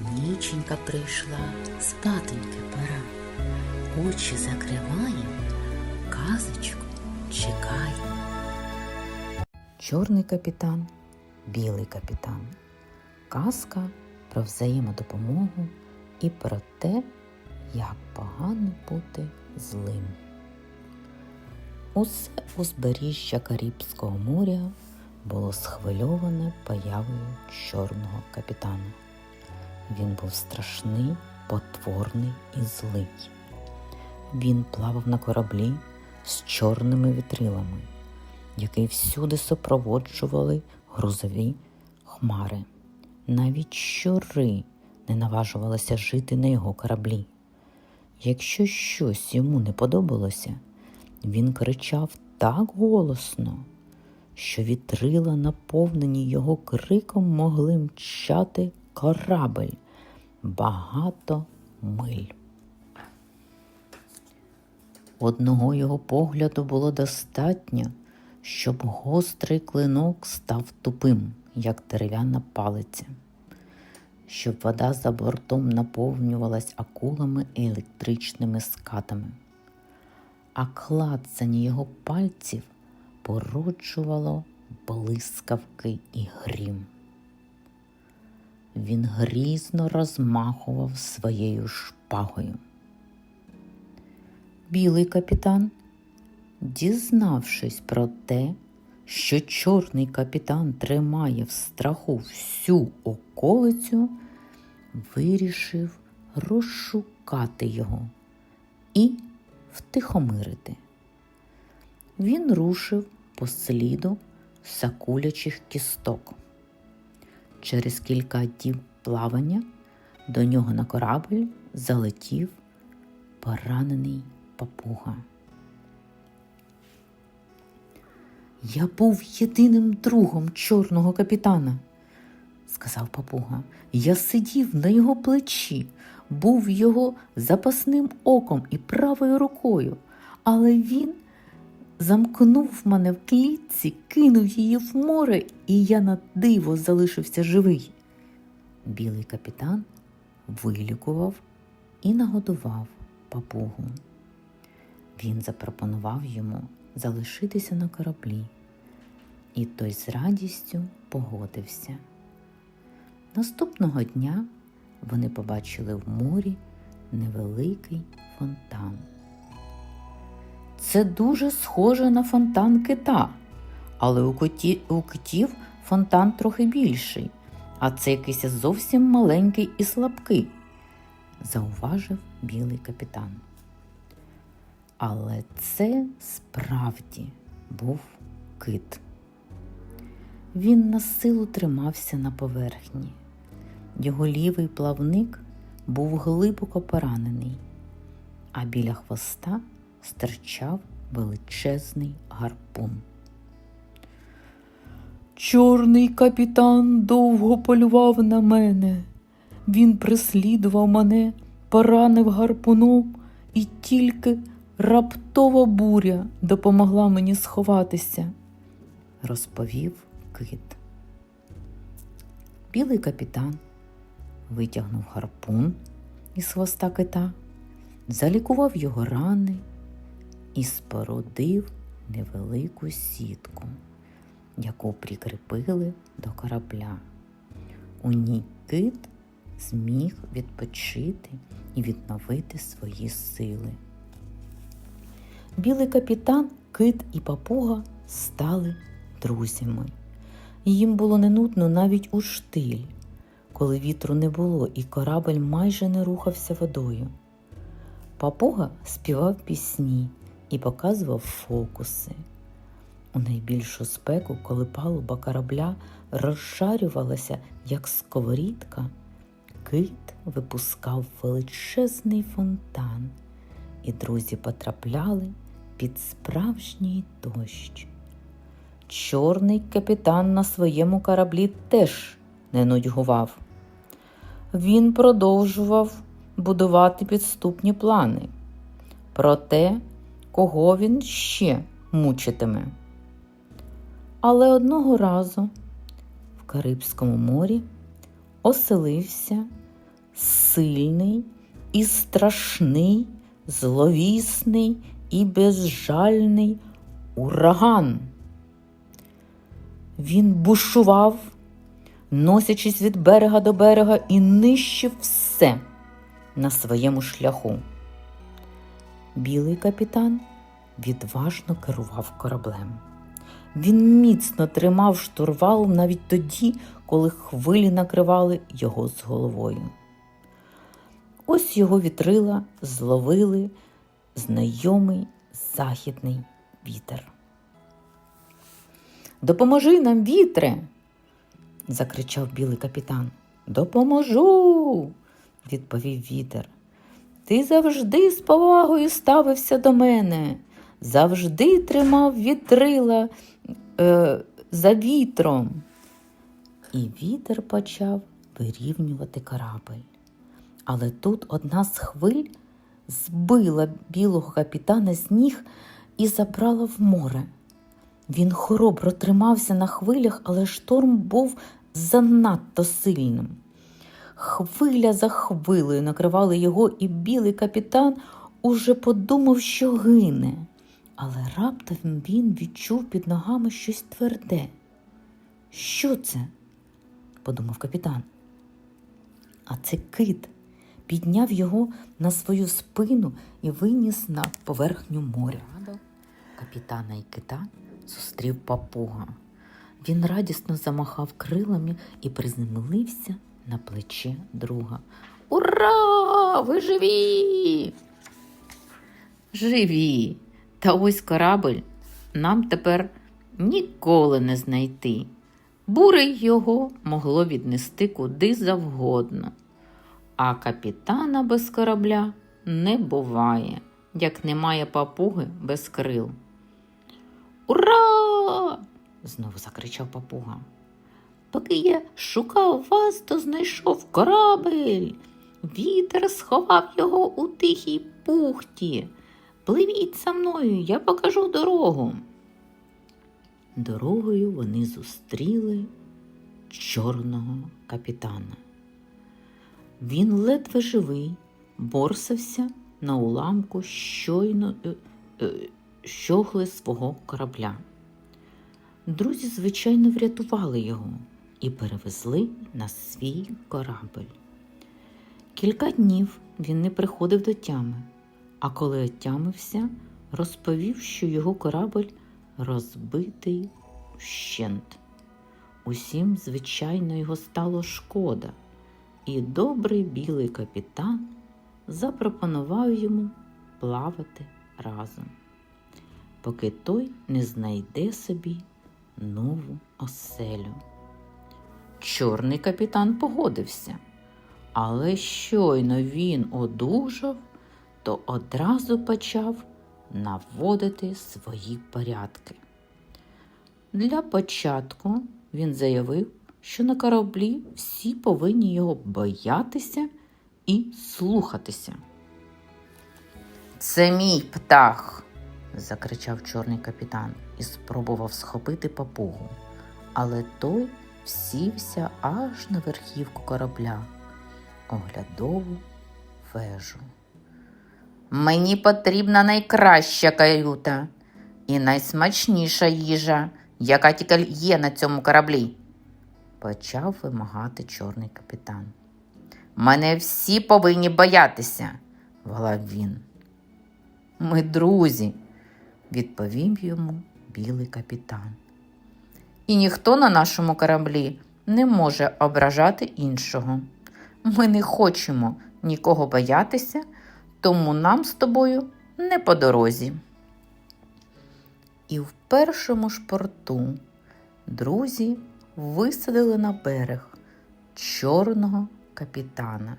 Ніченька прийшла, спатоньки пора. Очі закриває, казочку чекає. Чорний капітан, білий капітан. Казка про взаємодопомогу і про те, як погано бути злим. Усе узбережжя Карибського моря було схвильоване появою чорного капітана. Він був страшний, потворний і злий. Він плавав на кораблі з чорними вітрилами, які всюди супроводжували грузові хмари. Навіть щури не наважувалися жити на його кораблі. Якщо щось йому не подобалося, він кричав так голосно, що вітрила, наповнені його криком, могли мчати корабель багато миль. Одного його погляду було достатньо, щоб гострий клинок став тупим, як дерев'яна палиця, щоб вода за бортом наповнювалась акулами і електричними скатами, а клацання його пальців породжувало блискавки і грім. Він грізно розмахував своєю шпагою. Білий капітан, дізнавшись про те, що чорний капітан тримає в страху всю околицю, вирішив розшукати його і втихомирити. Він рушив по сліду сакулячих кісток. Через кілька днів плавання до нього на корабль залетів поранений папуга. Я був єдиним другом чорного капітана, сказав папуга. Я сидів на його плечі, був його запасним оком і правою рукою, але він замкнув мене в клітці, кинув її в море, і я на диво залишився живий. Білий капітан вилікував і нагодував папугу. Він запропонував йому залишитися на кораблі, і той з радістю погодився. Наступного дня вони побачили в морі невеликий фонтан. Це дуже схоже на фонтан кита, але у, коті, у китів фонтан трохи більший, а це якийсь зовсім маленький і слабкий, зауважив білий капітан. Але це справді був кит. Він на силу тримався на поверхні. Його лівий плавник був глибоко поранений, а біля хвоста стирчав величезний гарпун. Чорний капітан довго полював на мене. Він преслідував мене, поранив гарпуном, і тільки раптова буря допомогла мені сховатися, розповів кит. Білий капітан витягнув гарпун із хвоста кита, залікував його рани і спорудив невелику сітку, яку прикріпили до корабля. У ній кит зміг відпочити і відновити свої сили. Білий капітан, кит і папуга стали друзями. Їм було не нудно навіть у штиль, коли вітру не було і корабель майже не рухався водою. Папуга співав пісні і показував фокуси. У найбільшу спеку, коли палуба корабля розшарювалася, як сковорідка, кит випускав величезний фонтан, і друзі потрапляли під справжній дощ. Чорний капітан на своєму кораблі теж не нудьгував. Він продовжував будувати підступні плани про те, кого він ще мучитиме. Але одного разу в Карибському морі оселився сильний і страшний, зловісний і безжальний ураган. Він бушував, носячись від берега до берега і нищив все на своєму шляху. Білий капітан відважно керував кораблем. Він міцно тримав штурвал навіть тоді, коли хвилі накривали його з головою. Ось його вітрила зловили знайомий західний вітер. Допоможи нам, вітре. закричав білий капітан. Допоможу, відповів вітер. Ти завжди з повагою ставився до мене, завжди тримав вітрила е, за вітром. І вітер почав вирівнювати корабль. Але тут одна з хвиль збила білого капітана з ніг і забрала в море. Він хоробро тримався на хвилях, але шторм був занадто сильним. Хвиля за хвилею накривали його, і білий капітан уже подумав, що гине. Але раптом він відчув під ногами щось тверде. Що це? подумав капітан. А це кит підняв його на свою спину і виніс на поверхню моря. Капітана і кита зустрів папуга. Він радісно замахав крилами і приземлився на плече друга. Ура! Ви живі! Живі! Та ось корабль нам тепер ніколи не знайти. Бурей його могло віднести куди завгодно. А капітана без корабля не буває, як немає папуги без крил. Ура! знову закричав папуга. Я шукав вас, то знайшов корабель. Вітер сховав його у тихій пухті. Пливіть за мною, я покажу дорогу. Дорогою вони зустріли чорного капітана. Він ледве живий, борсався на уламку щойно е, е, щогли свого корабля. Друзі, звичайно, врятували його і перевезли на свій корабль. Кілька днів він не приходив до тями, а коли отямився, розповів, що його корабль розбитий вщент. Усім, звичайно, його стало шкода, і добрий білий капітан запропонував йому плавати разом, поки той не знайде собі нову оселю. Чорний капітан погодився, але щойно він одужав, то одразу почав наводити свої порядки. Для початку він заявив, що на кораблі всі повинні його боятися і слухатися. Це мій птах, закричав чорний капітан і спробував схопити папугу. Але той всівся аж на верхівку корабля, оглядову вежу. Мені потрібна найкраща каюта і найсмачніша їжа, яка тільки є на цьому кораблі, почав вимагати чорний капітан. Мене всі повинні боятися, волав він. Ми друзі, відповів йому білий капітан. І ніхто на нашому кораблі не може ображати іншого. Ми не хочемо нікого боятися, тому нам з тобою не по дорозі. І в першому ж порту друзі висадили на берег чорного капітана.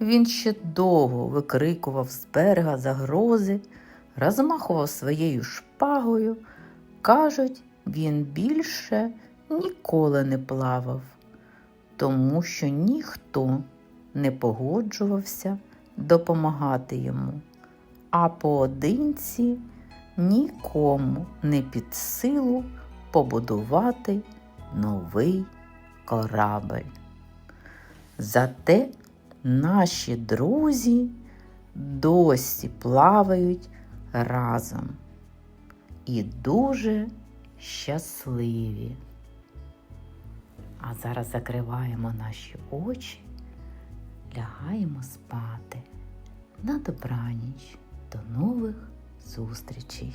Він ще довго викрикував з берега загрози, розмахував своєю шпагою. Кажуть, він більше ніколи не плавав, тому що ніхто не погоджувався допомагати йому, а поодинці нікому не під силу побудувати новий корабель. Зате наші друзі досі плавають разом і дуже щасливі. А зараз закриваємо наші очі, лягаємо спати. На добраніч. До нових зустрічей!